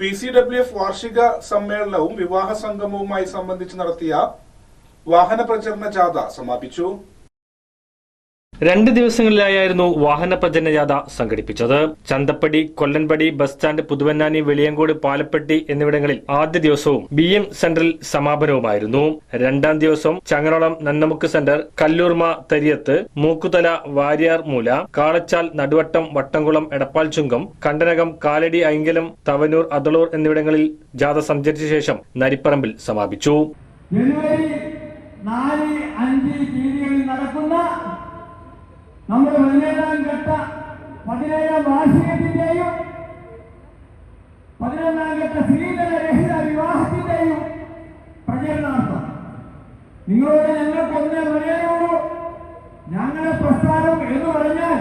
P C W F വാർഷിക സമ്മേളനവും വിവാഹ സംഗമവുമായി സംബന്ധിച്ച് നടത്തിയ വാഹന പ്രചരണ ജാഥ സമാപിച്ചു. രണ്ട് ദിവസങ്ങളിലായിരുന്നു വാഹന പ്രചരണ ജാഥ സംഘടിപ്പിച്ചത്. ചന്തപ്പടി കൊല്ലൻപടി ബസ് സ്റ്റാൻഡ് പുതുവന്നാനി വെളിയങ്കോട് പാലപ്പെട്ടി എന്നിവിടങ്ങളിൽ ആദ്യ ദിവസവും ബി എം സെന്ററിൽ സമാപനവുമായിരുന്നു. രണ്ടാം ദിവസം ചങ്ങരോളം നന്നമുക്ക് സെന്റർ കല്ലൂർമ തരിയത്ത് മൂക്കുതല വാര്യാർ മൂല കാളച്ചാൽ നടുവട്ടം വട്ടംകുളം എടപ്പാൾ ചുങ്കം കണ്ടനകം കാലടി ഐങ്കലം തവനൂർ അതളൂർ എന്നിവിടങ്ങളിൽ ജാഥ സഞ്ചരിച്ച ശേഷം നരിപ്പറമ്പിൽ സമാപിച്ചു. നമ്മുടെ പതിനേഴാം ഘട്ട പതിനേഴാം വാർഷികത്തിന്റെയും പതിനൊന്നാം ഘട്ട സ്ത്രീധനരഹിത വിവാഹത്തിന്റെയും പ്രചരണാർത്ഥം. നിങ്ങളോട് ഞങ്ങൾക്ക് ഒന്നേ പറയാനുള്ളൂ ഞങ്ങളുടെ പ്രസ്ഥാനം എന്ന് പറഞ്ഞാൽ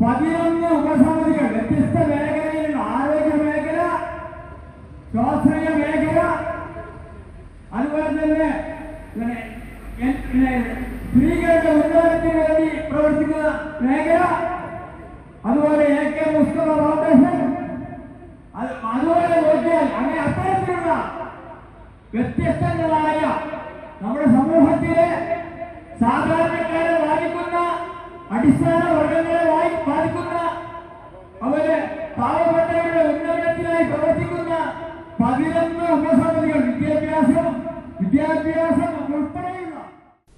പതിനൊന്ന് ഉപസമിതികൾ വ്യത്യസ്ത മേഖലയിൽ ആരോഗ്യ മേഖല സ്വാശ്രയ മേഖല അതുപോലെ തന്നെ സ്ത്രീകളുടെ പ്രവർത്തിക്കുന്ന മേഖല. അതുപോലെ എ കെ മുസ്തഫ ഫൗണ്ടേഷൻ. അത് അതുപോലെ നോക്കിയാൽ അങ്ങനെ അത്തരത്തിലുള്ള വ്യത്യസ്തങ്ങളായ നമ്മുടെ സമൂഹത്തിലെ സാധാരണക്കാരെ ബാധിക്കുന്ന അടിസ്ഥാന വർഗങ്ങളെ ബാധിക്കുന്ന അവർ പാവപ്പെട്ടവരുടെ ഉന്നമനത്തിനായി പ്രവർത്തിക്കുന്ന പതിനൊന്ന് ഉപസമിതികൾ. വിദ്യാഭ്യാസം വിദ്യാഭ്യാസം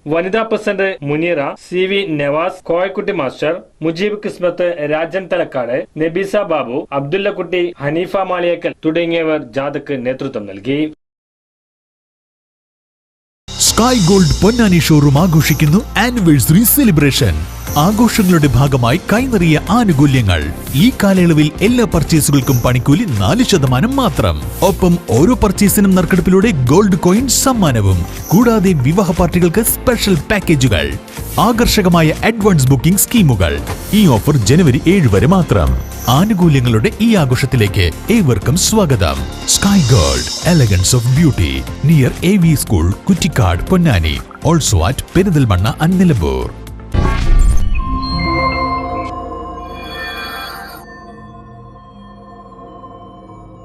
വനിതാ president Muneera C V Navas Koyakutty master Mujeeb Kismath Rajan Thalakkad Nabeesa Babu Abdullakutty Haneefa Maliyekkal തുടങ്ങിയവർ ജാഥക്ക് നേതൃത്വം നൽകി. സ്കൈ ഗോൾഡ് പൊന്നാനി ഷോറൂം ആഘോഷിക്കുന്നു ആനിവേഴ്സറി സെലിബ്രേഷൻ ആഘോഷങ്ങളുടെ ഭാഗമായി കൈനിറിയ ആനുകൂല്യങ്ങൾ. ഈ കാലയളവിൽ എല്ലാ പർച്ചേസുകൾക്കും പണിക്കൂലി നാല് ശതമാനം മാത്രം. ഒപ്പം ഓരോ പർച്ചേസിനും നറുക്കെടുപ്പിലൂടെ ഗോൾഡ് കോയിൻ സമ്മാനവും. കൂടാതെ വിവാഹ പാർട്ടികൾക്ക് സ്പെഷ്യൽ പാക്കേജുകൾ ആകർഷകമായ അഡ്വാൻസ് ബുക്കിംഗ് സ്കീമുകൾ. ഈ ഓഫർ ജനുവരി ഏഴ് വരെ മാത്രം. ആനുകൂല്യങ്ങളുടെ ഈ ആഘോഷത്തിലേക്ക് ഏവർക്കും സ്വാഗതം. Sky gold elegance of beauty near A V school Kuttikkad Ponnani also at Perinthalmanna അന്നിലമ്പൂർ